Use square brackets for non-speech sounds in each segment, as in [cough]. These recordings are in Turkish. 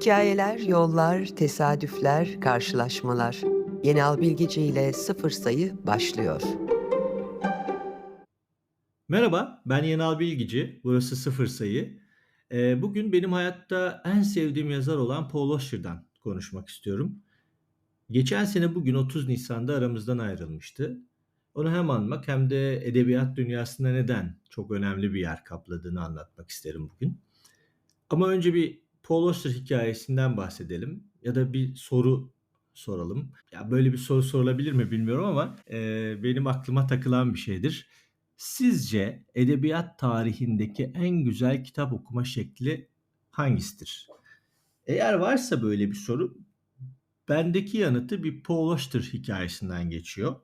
Hikayeler, yollar, tesadüfler, karşılaşmalar. Yenal Bilgici ile Sıfır Sayı başlıyor. Merhaba, ben Yenal Bilgici. Burası Sıfır Sayı. Eee, bugün benim hayatta en sevdiğim yazar olan Paul Auster'dan konuşmak istiyorum. Geçen sene bugün 30 Nisan'da aramızdan ayrılmıştı. Onu hem anmak hem de edebiyat dünyasında neden çok önemli bir yer kapladığını anlatmak isterim bugün. Ama önce bir Paul Auster hikayesinden bahsedelim ya da bir soru soralım. Ya böyle bir soru sorulabilir mi bilmiyorum ama eee, benim aklıma takılan bir şeydir. Sizce edebiyat tarihindeki en güzel kitap okuma şekli hangisidir? Eğer varsa böyle bir soru, bendeki yanıtı bir Paul Auster hikayesinden geçiyor.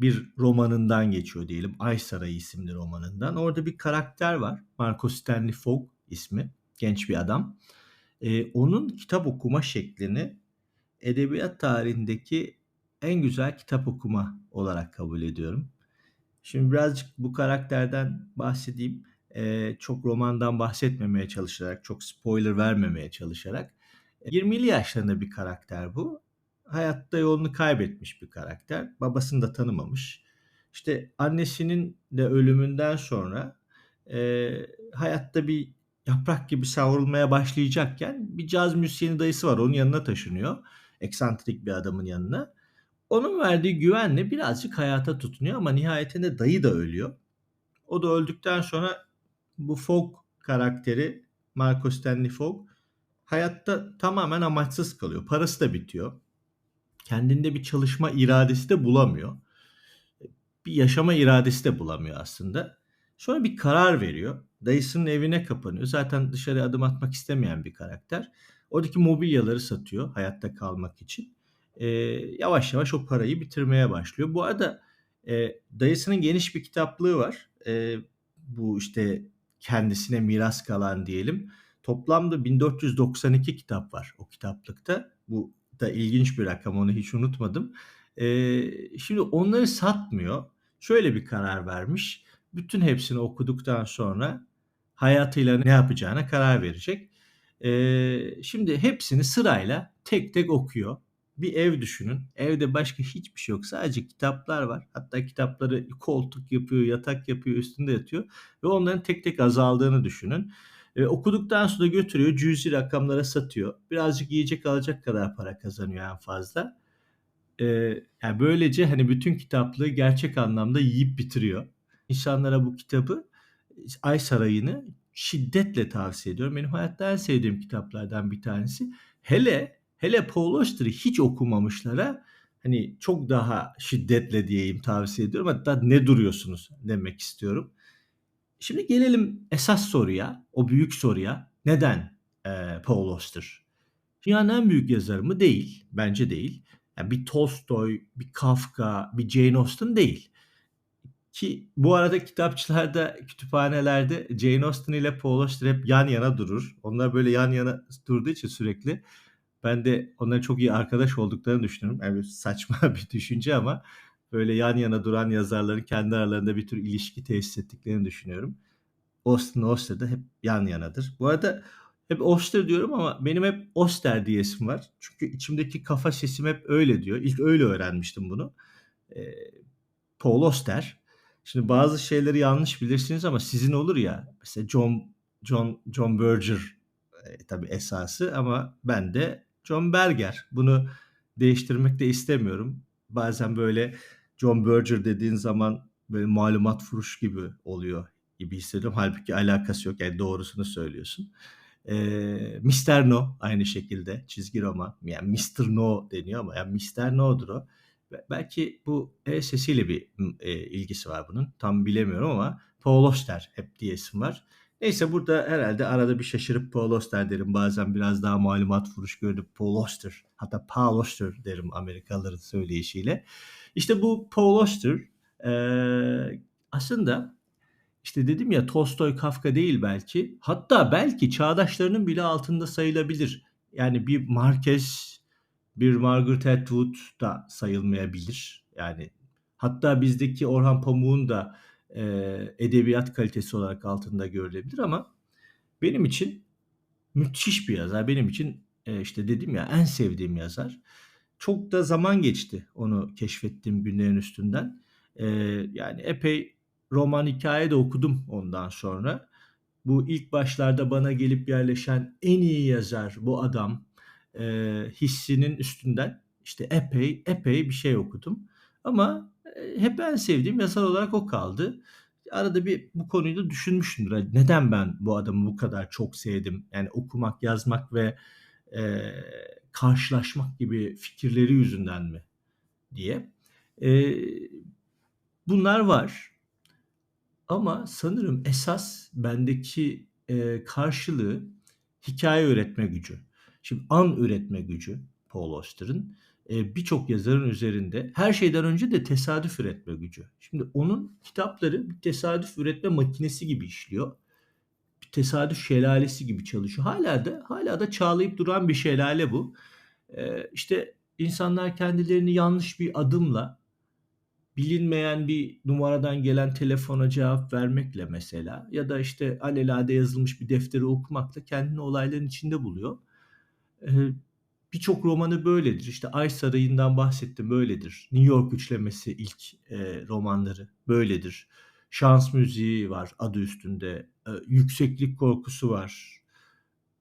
Bir romanından geçiyor diyelim. Ay Sarayı isimli romanından. Orada bir karakter var. Marco Stanley Fogg ismi. Genç bir adam. Ee, onun kitap okuma şeklini edebiyat tarihindeki en güzel kitap okuma olarak kabul ediyorum. Şimdi birazcık bu karakterden bahsedeyim. Eee, çok romandan bahsetmemeye çalışarak, çok spoiler vermemeye çalışarak. 20'li yaşlarında bir karakter bu. Hayatta yolunu kaybetmiş bir karakter. Babasını da tanımamış. İşte annesinin de ölümünden sonra eee, hayatta bir yaprak gibi savrulmaya başlayacakken bir caz müzisyeni dayısı var. Onun yanına taşınıyor. Eksantrik bir adamın yanına. Onun verdiği güvenle birazcık hayata tutunuyor ama nihayetinde dayı da ölüyor. O da öldükten sonra bu Fogg karakteri Marco Stanley Fogg hayatta tamamen amaçsız kalıyor. Parası da bitiyor. Kendinde bir çalışma iradesi de bulamıyor. Bir yaşama iradesi de bulamıyor aslında. Sonra bir karar veriyor. Dayısının evine kapanıyor. Zaten dışarı adım atmak istemeyen bir karakter. Oradaki mobilyaları satıyor hayatta kalmak için. Ee, yavaş yavaş o parayı bitirmeye başlıyor. Bu arada e, dayısının geniş bir kitaplığı var. E, bu işte kendisine miras kalan diyelim. Toplamda 1492 kitap var o kitaplıkta. Bu da ilginç bir rakam onu hiç unutmadım. E, şimdi onları satmıyor. Şöyle bir karar vermiş. Bütün hepsini okuduktan sonra hayatıyla ne yapacağına karar verecek. E, şimdi hepsini sırayla tek tek okuyor bir ev düşünün. Evde başka hiçbir şey yok. Sadece kitaplar var. Hatta kitapları koltuk yapıyor, yatak yapıyor, üstünde yatıyor. Ve onların tek tek azaldığını düşünün. E, okuduktan sonra götürüyor, cüzi rakamlara satıyor. Birazcık yiyecek alacak kadar para kazanıyor en fazla. E, yani böylece hani bütün kitaplığı gerçek anlamda yiyip bitiriyor. İnsanlara bu kitabı Ay Sarayı'nı şiddetle tavsiye ediyorum. Benim hayatta en sevdiğim kitaplardan bir tanesi. Hele hele Paul Auster'ı hiç okumamışlara hani çok daha şiddetle diyeyim tavsiye ediyorum. Hatta ne duruyorsunuz demek istiyorum. Şimdi gelelim esas soruya, o büyük soruya. Neden e, Paul Auster? Dünyanın en büyük yazarı mı? Değil. Bence değil. Yani bir Tolstoy, bir Kafka, bir Jane Austen değil. Ki bu arada kitapçılarda, kütüphanelerde Jane Austen ile Paul Auster hep yan yana durur. Onlar böyle yan yana durduğu için sürekli ben de onların çok iyi arkadaş olduklarını düşünüyorum. Yani saçma [laughs] bir düşünce ama böyle yan yana duran yazarların kendi aralarında bir tür ilişki tesis ettiklerini düşünüyorum. Austen Auster da hep yan yanadır. Bu arada hep Auster diyorum ama benim hep Oster diyesim var. Çünkü içimdeki kafa sesim hep öyle diyor. İlk öyle öğrenmiştim bunu. Ee, Paul Auster. Şimdi bazı şeyleri yanlış bilirsiniz ama sizin olur ya. Mesela John John John Berger e, tabii esası ama ben de John Berger. Bunu değiştirmek de istemiyorum. Bazen böyle John Berger dediğin zaman böyle malumat furuş gibi oluyor gibi hissediyorum. Halbuki alakası yok. Yani doğrusunu söylüyorsun. Ee, Mr. No aynı şekilde çizgi roman. Yani Mr. No deniyor ama yani Mr. No'dur o. Belki bu E sesiyle bir e, ilgisi var bunun. Tam bilemiyorum ama Paul Auster hep diye isim var. Neyse burada herhalde arada bir şaşırıp Paul Auster derim. Bazen biraz daha malumat furuş görüp Paul Auster hatta Paul Auster derim Amerikalıların söyleyişiyle. İşte bu Paul Auster e, aslında işte dedim ya Tolstoy Kafka değil belki. Hatta belki çağdaşlarının bile altında sayılabilir. Yani bir Marquez, bir Margaret Atwood da sayılmayabilir. Yani hatta bizdeki Orhan Pamuk'un da e, edebiyat kalitesi olarak altında görülebilir ama benim için müthiş bir yazar. Benim için eee, işte dedim ya en sevdiğim yazar. Çok da zaman geçti onu keşfettiğim günlerin üstünden. Eee, yani epey roman, hikâye de okudum ondan sonra. Bu ilk başlarda bana gelip yerleşen en iyi yazar bu adam, eee, hissinin üstünden işte epey, epey bir şey okudum. Ama, eee, hep en sevdiğim yazar olarak o kaldı. Arada bir bu konuyu da düşünmüşümdür. Hani neden ben bu adamı bu kadar çok sevdim? Yani okumak, yazmak ve, eee, karşılaşmak gibi fikirleri yüzünden mi diye. Eee, bunlar var. Ama sanırım esas bendeki, eee, karşılığı hikâye üretme gücü. Şimdi an üretme gücü Paul Auster'ın, eee, birçok yazarın üzerinde. Her şeyden önce de tesadüf üretme gücü. Şimdi onun kitapları bir tesadüf üretme makinesi gibi işliyor. Bir tesadüf şelalesi gibi çalışıyor. Hâlâ da hâlâ da çağlayıp duran bir şelale bu. Eee, işte insanlar kendilerini yanlış bir adımla, bilinmeyen bir numaradan gelen telefona cevap vermekle mesela ya da işte alelade yazılmış bir defteri okumakla kendini olayların içinde buluyor. Eee, birçok romanı böyledir. İşte Ay Sarayı'ndan bahsettim, böyledir. New York Üçlemesi ilk, romanları böyledir. Şans Müziği var adı üstünde. Yükseklik Korkusu var.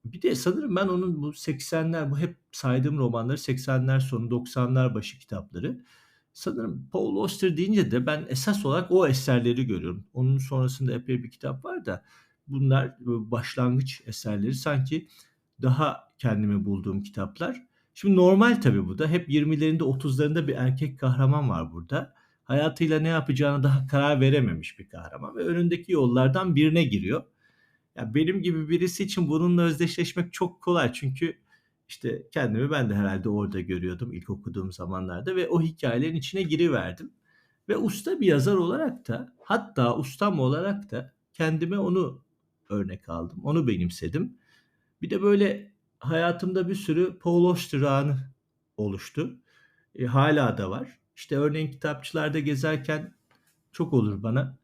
Bir de sanırım ben onun bu 80'ler bu hep saydığım romanları 80'ler sonu 90'lar başı kitapları. Sanırım Paul Auster deyince de ben esas olarak o eserleri görüyorum. Onun sonrasında epey bir kitap var da bunlar başlangıç eserleri. Sanki daha kendimi bulduğum kitaplar. Şimdi normal tabii bu da. Hep 20'lerinde 30'larında bir erkek kahraman var burada. Hayatıyla ne yapacağına daha karar verememiş bir kahraman ve önündeki yollardan birine giriyor. Ya, benim gibi birisi için bununla özdeşleşmek çok kolay. Çünkü işte kendimi ben de herhâlde orada görüyordum ilk okuduğum zamanlarda ve o hikâyelerin içine giriverdim ve usta bir yazar olarak da hatta ustam olarak da kendime onu örnek aldım. Onu benimsedim. Bir de böyle hayatımda bir sürü Paul Auster anı oluştu. Eee, hâlâ da var. İşte örneğin kitapçılarda gezerken çok olur bana.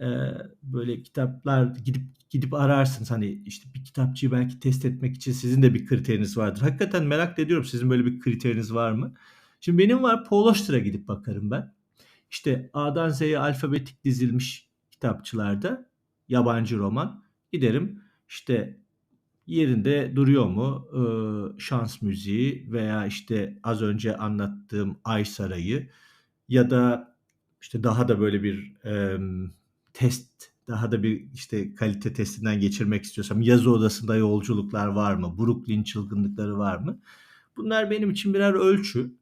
Eee, böyle kitaplar gidip gidip ararsınız. Hani, işte bir kitapçıyı belki test etmek için sizin de bir kriteriniz vardır. Hakikaten merak ediyorum sizin böyle bir kriteriniz var mı? Şimdi benim var. Auster'a gidip bakarım ben. İşte A'dan Z'ye alfabetik dizilmiş kitapçılarda yabancı roman. Giderim, işte yerinde duruyor mu, ııı, Şans Müziği veya işte az önce anlattığım Ay Sarayı ya da işte daha da böyle bir, emm, test, daha da bir işte kalite testinden geçirmek istiyorsam Yazı Odasında Yolculuklar var mı? Brooklyn Çılgınlıkları var mı? Bunlar benim için birer ölçü.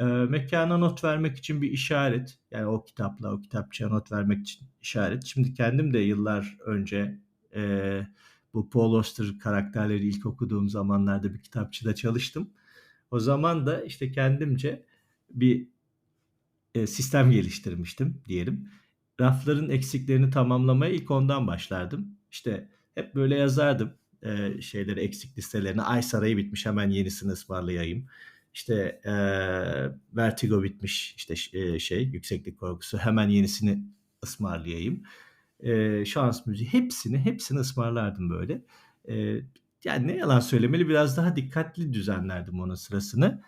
Eee, mekâna not vermek için bir işaret. Yani o kitapla, o kitapçıya not vermek için işaret. Şimdi kendim de yıllar önce, eee, bu Paul Auster karakterleri ilk okuduğum zamanlarda bir kitapçıda çalıştım. O zaman da işte kendimce bir, eee, sistem geliştirmiştim diyelim. Rafların eksiklerini tamamlamaya ilk ondan başlardım. İşte hep böyle yazardım, eee, şeyleri, eksik listelerini. Ay Sarayı bitmiş, hemen yenisini ısmarlayayım. İşte, eee, Vertigo bitmiş, işte eee, şey, Yükseklik Korkusu, hemen yenisini ısmarlayayım. Eee, Şans Müziği, hepsini, hepsini ısmarlardım böyle. Eee, yani ne yalan söylemeli biraz daha dikkatli düzenlerdim onun sırasını.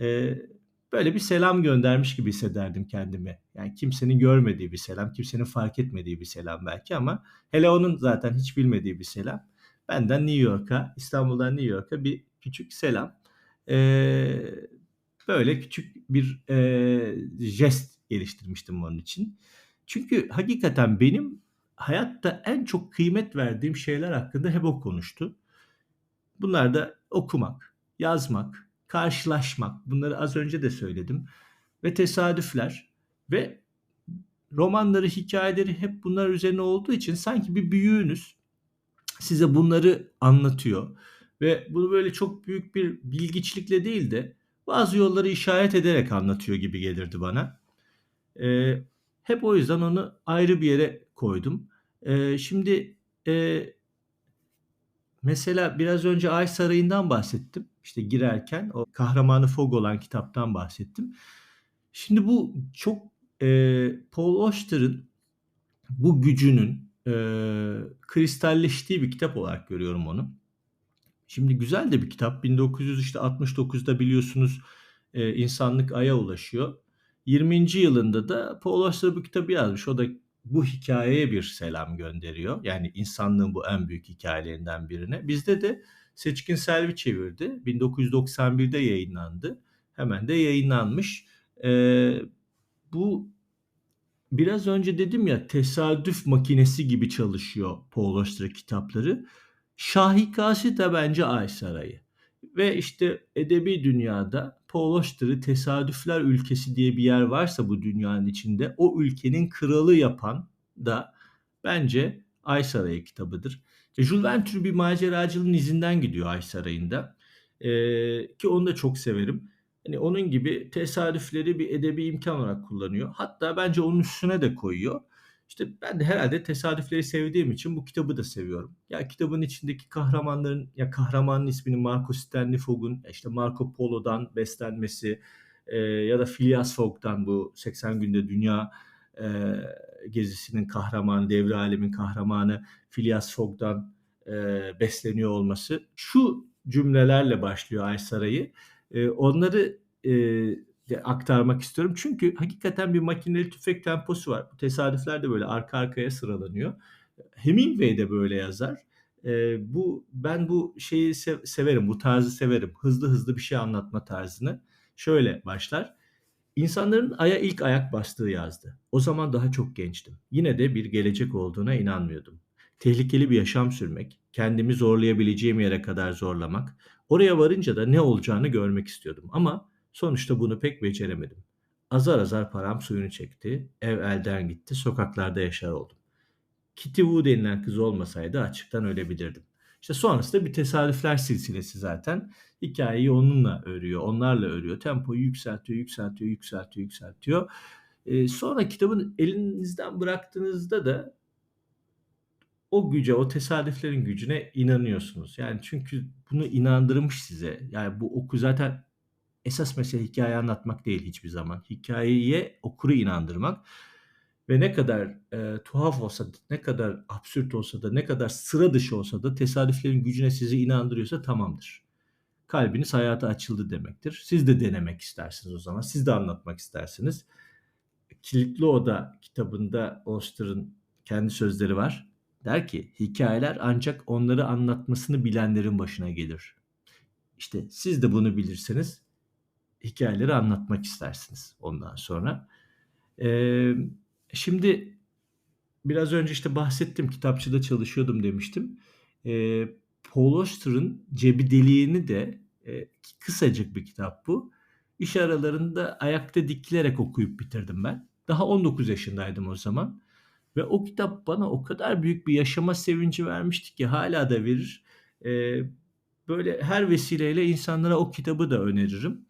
Eee, böyle bir selam göndermiş gibi hissederdim kendimi. Yani kimsenin görmediği bir selam, kimsenin fark etmediği bir selam belki ama hele onun zaten hiç bilmediği bir selam. Benden New York'a, İstanbul'dan New York'a bir küçük selam. Eee, böyle küçük bir, eee, jest geliştirmiştim onun için. Çünkü hakikaten benim hayatta en çok kıymet verdiğim şeyler hakkında hep o konuştu. Bunlar da okumak, yazmak, karşılaşmak. Bunları az önce de söyledim ve tesadüfler ve romanları, hikâyeleri hep bunlar üzerine olduğu için sanki bir büyüğünüz size bunları anlatıyor ve bunu böyle çok büyük bir bilgiçlikle değil de bazı yolları işaret ederek anlatıyor gibi gelirdi bana. Eee, hep o yüzden onu ayrı bir yere koydum. Eee, şimdi, eee mesela biraz önce Ay Sarayı'ndan bahsettim. İşte girerken o kahramanı Fogg olan kitaptan bahsettim. Şimdi bu çok, eee, Paul Auster'ın bu gücünün, eee, kristalleştiği bir kitap olarak görüyorum onu. Şimdi güzel de bir kitap. 1969'da biliyorsunuz, eee, insanlık Ay'a ulaşıyor. 20. yılında da Paul Auster bu kitabı yazmış. O da bu hikâyeye bir selam gönderiyor. Yani insanlığın bu en büyük hikâyelerinden birine. Bizde de Seçkin Selvi çevirdi. 1991'de yayınlandı. Hemen de yayınlanmış. Eee, bu biraz önce dedim ya, tesadüf makinesi gibi çalışıyor Paul Auster kitapları. Şahikâşı da bence Ay Sarayı ve işte edebî dünyada Auster'ı tesadüfler ülkesi diye bir yer varsa bu dünyanın içinde, o ülkenin kralı yapan da bence Ay Sarayı kitabıdır. İşte Jules Verne bir maceracılığın izinden gidiyor Ay Sarayı'nda. Eee, ki onu da çok severim. Hani onun gibi tesadüfleri bir edebî imkân olarak kullanıyor. Hatta bence onun üstüne de koyuyor. İşte ben de herhâlde tesadüfleri sevdiğim için bu kitabı da seviyorum. Ya kitabın içindeki kahramanların, ya kahramanın isminin Marco Stanley Fogg'un, işte Marco Polo'dan beslenmesi, eee, ya da Phileas Fogg'dan bu 80 Günde Dünya, eee, gezisinin kahramanı, devri âlemin kahramanı Phileas Fogg'dan, eee, besleniyor olması. Şu cümlelerle başlıyor Ay Sarayı. Eee, onları, eee, aktarmak istiyorum. Çünkü hakikaten bir makineli tüfek temposu var. Bu tesadüfler de böyle arka arkaya sıralanıyor. Hemingway de böyle yazar. Eee, bu ben bu şeyi sev severim, bu tarzı severim. Hızlı hızlı bir şey anlatma tarzını. Şöyle başlar: "İnsanların Ay'a ilk ayak bastığı yazdı. O zaman daha çok gençtim. Yine de bir gelecek olduğuna inanmıyordum. Tehlikeli bir yaşam sürmek, kendimi zorlayabileceğim yere kadar zorlamak, oraya varınca da ne olacağını görmek istiyordum ama sonuçta bunu pek beceremedim. Azar azar param suyunu çekti, ev elden gitti, sokaklarda yaşar oldum. Kitty Wu denilen kız olmasaydı açlıktan ölebilirdim." İşte sonrası da bir tesadüfler silsilesi zaten. Hikâyeyi onunla örüyor, onlarla örüyor. Tempoyu yükseltiyor, yükseltiyor, yükseltiyor, yükseltiyor. Eee, sonra kitabın elinizden bıraktığınızda da o güce, o tesadüflerin gücüne inanıyorsunuz. Yani çünkü bunu inandırmış size. Yani bu oku zaten esas mesele hikâye anlatmak değil hiçbir zaman. Hikâyeye okuru inandırmak ve ne kadar, eee, tuhaf olsa, ne kadar absürt olsa da, ne kadar sıra dışı olsa da tesadüflerin gücüne sizi inandırıyorsa tamamdır. Kalbiniz hayata açıldı demektir. Siz de denemek istersiniz o zaman. Siz de anlatmak istersiniz. Kilitli Oda kitabında Auster'ın kendi sözleri var. Der ki, "Hikâyeler ancak onları anlatmasını bilenlerin başına gelir." İşte siz de bunu bilirseniz hikâyeleri anlatmak istersiniz ondan sonra. Emm, şimdi biraz önce, işte, bahsettim, kitapçıda çalışıyordum demiştim. Eee, Paul Auster'ın Cebideliğini de, eee, kısacık bir kitap bu. İş aralarında ayakta dikilerek okuyup bitirdim ben. Daha 19 yaşındaydım o zaman ve o kitap bana o kadar büyük bir yaşama sevinci vermişti ki hâlâ da verir. Eee, böyle her vesileyle insanlara o kitabı da öneririm.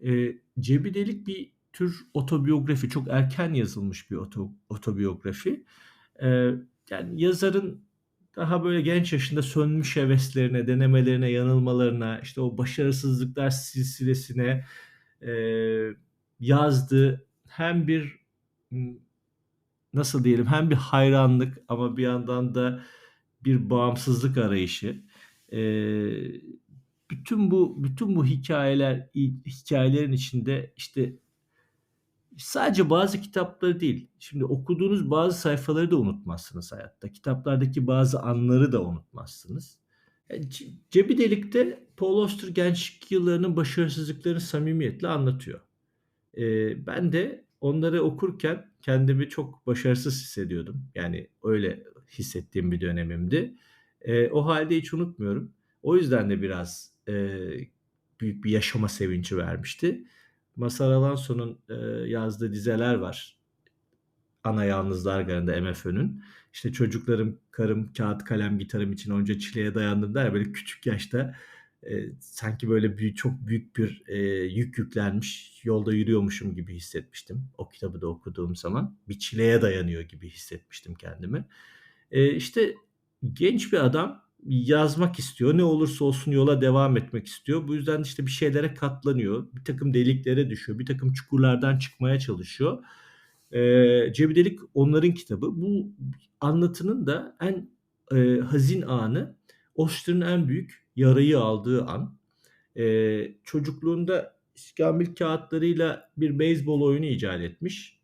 Eee, Cebidelik bir tür otobiyografi, çok erken yazılmış bir oto otobiyografi. Eee, yani yazarın daha böyle genç yaşında sönmüş heveslerine, denemelerine, yanılmalarına, işte o başarısızlıklar silsilesine, eee, yazdığı hem bir, ımm, nasıl diyelim, hem bir hayranlık ama bir yandan da bir bağımsızlık arayışı. Eee, bütün bu bütün bu hikâyeler, i hikâyelerin içinde, işte sadece bazı kitapları değil, şimdi okuduğunuz bazı sayfaları da unutmazsınız hayatta. Kitaplardaki bazı anları da unutmazsınız. Eee, Ce Cebidelik'te Paul Auster gençlik yıllarının başarısızlıklarını samimiyetle anlatıyor. Eee, ben de onları okurken kendimi çok başarısız hissediyordum. Yani öyle hissettiğim bir dönemimdi. Eee, o hâlde hiç unutmuyorum. O yüzden de biraz, eee, büyük bir yaşama sevinci vermişti. Mazhar Alanso'nun, eee, yazdığı dizeler var. Ana Yalnızlar Garı'nda MFÖ'nün. İşte, "Çocuklarım, karım, kâğıt, kalem, gitarım için onca çileye dayandım." der böyle küçük yaşta, eee, sanki böyle büyük çok büyük bir, eee, yük yüklenmiş, yolda yürüyormuşum gibi hissetmiştim o kitabı da okuduğum zaman. Bir çileye dayanıyor gibi hissetmiştim kendimi. Eee, işte, genç bir adam yazmak istiyor. Ne olursa olsun yola devam etmek istiyor. Bu yüzden, işte, bir şeylere katlanıyor. Birtakım deliklere düşüyor. Birtakım çukurlardan çıkmaya çalışıyor. Eee, Cebidelik onların kitabı. Bu anlatının da en, eee, hazin anı Oster'ın en büyük yarayı aldığı an. Eee, çocukluğunda iskambil kağıtlarıyla bir beyzbol oyunu icat etmiş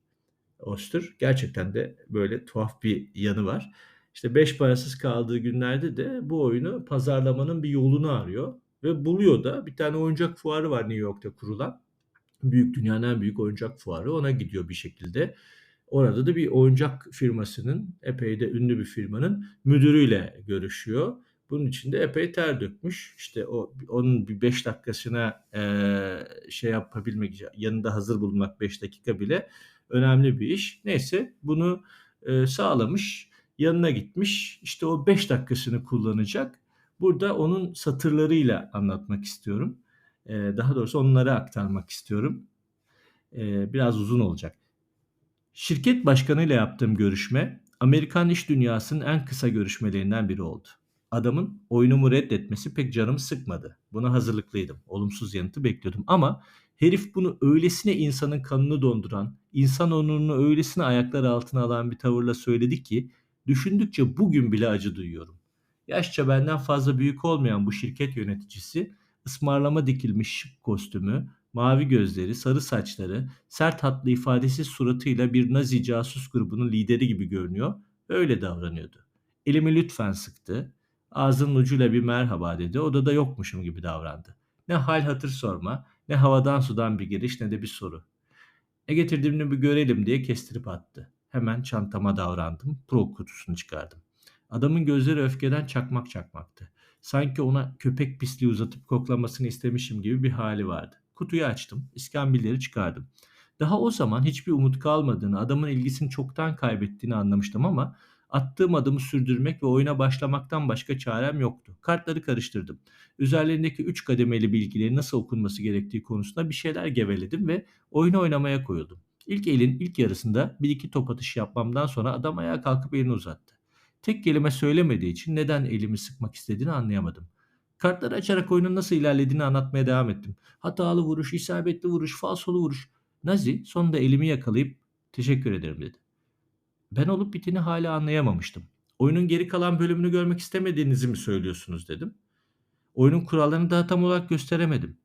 Oster. Gerçekten de böyle tuhaf bir yanı var. İşte beş parasız kaldığı günlerde de bu oyunu pazarlamanın bir yolunu arıyor ve buluyor da. Bir tane oyuncak fuarı var New York'ta kurulan. Büyük dünyanın en büyük oyuncak fuarı. Ona gidiyor bir şekilde. Orada da bir oyuncak firmasının, epey de ünlü bir firmanın müdürüyle görüşüyor. Bunun için de epey ter dökmüş. İşte o onun bir 5 dakikasına eee, şey yapabilmek, yanında hazır bulunmak 5 dakika bile önemli bir iş. Neyse bunu eee, sağlamış, yanına gitmiş. İşte o 5 dakikasını kullanacak. Burada onun satırlarıyla anlatmak istiyorum. Eee, daha doğrusu onları aktarmak istiyorum. Eee, biraz uzun olacak. Şirket başkanıyla yaptığım görüşme Amerikan iş dünyasının en kısa görüşmelerinden biri oldu. Adamın oyunumu reddetmesi pek canımı sıkmadı. Buna hazırlıklıydım. Olumsuz yanıtı bekliyordum ama herif bunu öylesine insanın kanını donduran, insan onurunu öylesine ayaklar altına alan bir tavırla söyledi ki düşündükçe bugün bile acı duyuyorum. Yaşça benden fazla büyük olmayan bu şirket yöneticisi ısmarlama dikilmiş şık kostümü, mavi gözleri, sarı saçları, sert hatlı ifadesiz suratıyla bir Nazi casus grubunun lideri gibi görünüyor öyle davranıyordu. Elimi lütfen sıktı. Ağzının ucuyla bir merhaba dedi. Odada yokmuşum gibi davrandı. Ne hal hatır sorma, ne havadan sudan bir giriş ne de bir soru. Ne getirdiğimi bir görelim diye kestirip attı. Hemen çantama davrandım. Pro kutusunu çıkardım. Adamın gözleri öfkeden çakmak çakmaktı. Sanki ona köpek pisliği uzatıp koklamasını istemişim gibi bir hali vardı. Kutuyu açtım, iskambilleri çıkardım. Daha o zaman hiçbir umut kalmadığını, adamın ilgisini çoktan kaybettiğini anlamıştım ama attığım adımı sürdürmek ve oyuna başlamaktan başka çarem yoktu. Kartları karıştırdım. Üzerlerindeki üç kademeli bilgileri nasıl okunması gerektiği konusunda bir şeyler geveledim ve oyunu oynamaya koyuldum. İlk elin ilk yarısında bir iki top atışı yapmamdan sonra adam ayağa kalkıp elini uzattı. Tek kelime söylemediği için neden elimi sıkmak istediğini anlayamadım. Kartları açarak oyunun nasıl ilerlediğini anlatmaya devam ettim. Hatalı vuruş, isabetli vuruş, falsolu vuruş. Nazi sonunda elimi yakalayıp teşekkür ederim dedi. Ben olup biteni hala anlayamamıştım. Oyunun geri kalan bölümünü görmek istemediğinizi mi söylüyorsunuz dedim. Oyunun kurallarını daha tam olarak gösteremedim.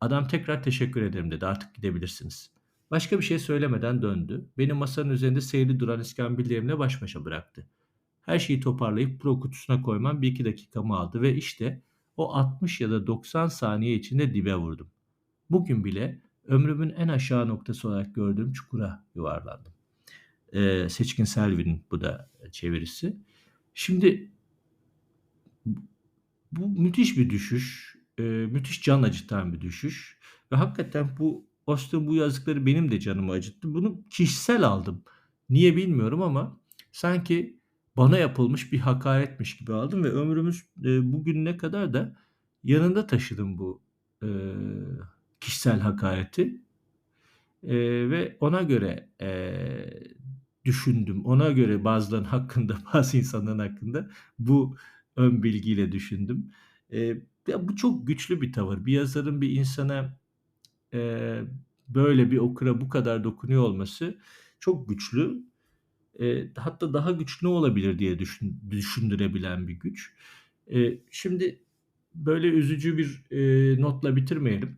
Adam tekrar teşekkür ederim dedi. Artık gidebilirsiniz. Başka bir şey söylemeden döndü. Beni masanın üzerinde seyirli duran iskambillerimle baş başa bıraktı. Her şeyi toparlayıp pro kutusuna koymam bir iki dakikamı aldı ve işte o 60 ya da 90 saniye içinde dibe vurdum. Bugün bile ömrümün en aşağı noktası olarak gördüğüm çukura yuvarlandım. Ee, Seçkin Selvi'nin bu da çevirisi. Şimdi bu müthiş bir düşüş, e, müthiş can acıtan bir düşüş ve hakikaten bu Austin bu yazdıkları benim de canımı acıttı. Bunu kişisel aldım. Niye bilmiyorum ama sanki bana yapılmış bir hakaretmiş gibi aldım ve ömrümüz e, bugününe kadar da yanında taşıdım bu e, kişisel hakareti E, ve ona göre e, düşündüm. Ona göre bazıların hakkında, [laughs] bazı insanların hakkında bu ön bilgiyle düşündüm. E, ya bu çok güçlü bir tavır. Bir yazarın bir insana e, böyle bir okura bu kadar dokunuyor olması çok güçlü. E, hatta daha güçlü olabilir diye düşün, düşündürebilen bir güç. E, şimdi böyle üzücü bir e, notla bitirmeyelim.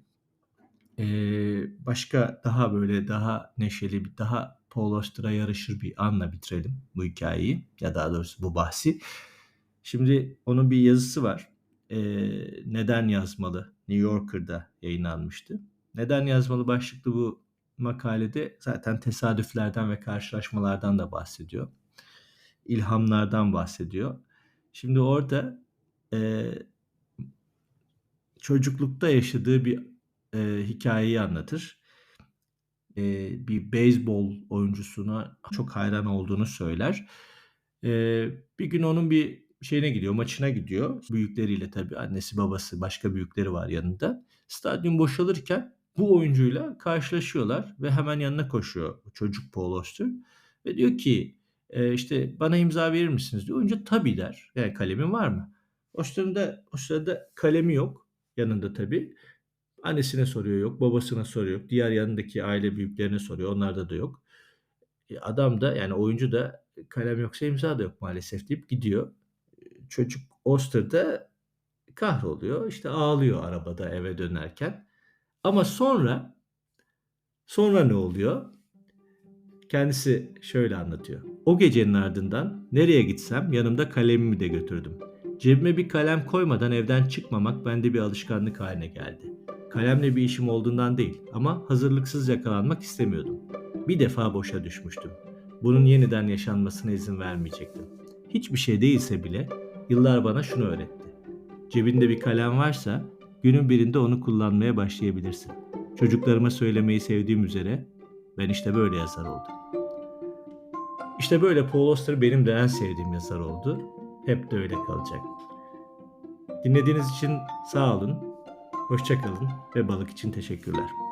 E, başka daha böyle daha neşeli, bir daha Paul Auster'a yarışır bir anla bitirelim bu hikayeyi ya daha doğrusu bu bahsi. Şimdi onun bir yazısı var. E, neden yazmalı? New Yorker'da yayınlanmıştı. Neden yazmalı başlıklı bu makalede zaten tesadüflerden ve karşılaşmalardan da bahsediyor. İlhamlardan bahsediyor. Şimdi orada e, çocuklukta yaşadığı bir e, hikayeyi anlatır. E, bir beyzbol oyuncusuna çok hayran olduğunu söyler. E, bir gün onun bir şeyine gidiyor, maçına gidiyor. Büyükleriyle tabii annesi babası başka büyükleri var yanında. Stadyum boşalırken bu oyuncuyla karşılaşıyorlar ve hemen yanına koşuyor çocuk Paul Auster ve diyor ki e, işte bana imza verir misiniz diyor. Oyuncu tabii der. Yani kalemin var mı? Auster'ın da o sırada kalemi yok yanında tabii. Annesine soruyor yok, babasına soruyor yok. Diğer yanındaki aile büyüklerine soruyor. Onlarda da yok. E, adam da yani oyuncu da kalem yoksa imza da yok maalesef deyip gidiyor. Çocuk Oster da kahroluyor. İşte ağlıyor arabada eve dönerken. Ama sonra sonra ne oluyor? Kendisi şöyle anlatıyor. O gecenin ardından nereye gitsem yanımda kalemimi de götürdüm. Cebime bir kalem koymadan evden çıkmamak bende bir alışkanlık haline geldi. Kalemle bir işim olduğundan değil ama hazırlıksız yakalanmak istemiyordum. Bir defa boşa düşmüştüm. Bunun yeniden yaşanmasına izin vermeyecektim. Hiçbir şey değilse bile yıllar bana şunu öğretti. Cebinde bir kalem varsa günün birinde onu kullanmaya başlayabilirsin. Çocuklarıma söylemeyi sevdiğim üzere ben işte böyle yazar oldum. İşte böyle Paul Auster benim de en sevdiğim yazar oldu. Hep de öyle kalacak. Dinlediğiniz için sağ olun, hoşça kalın ve balık için teşekkürler.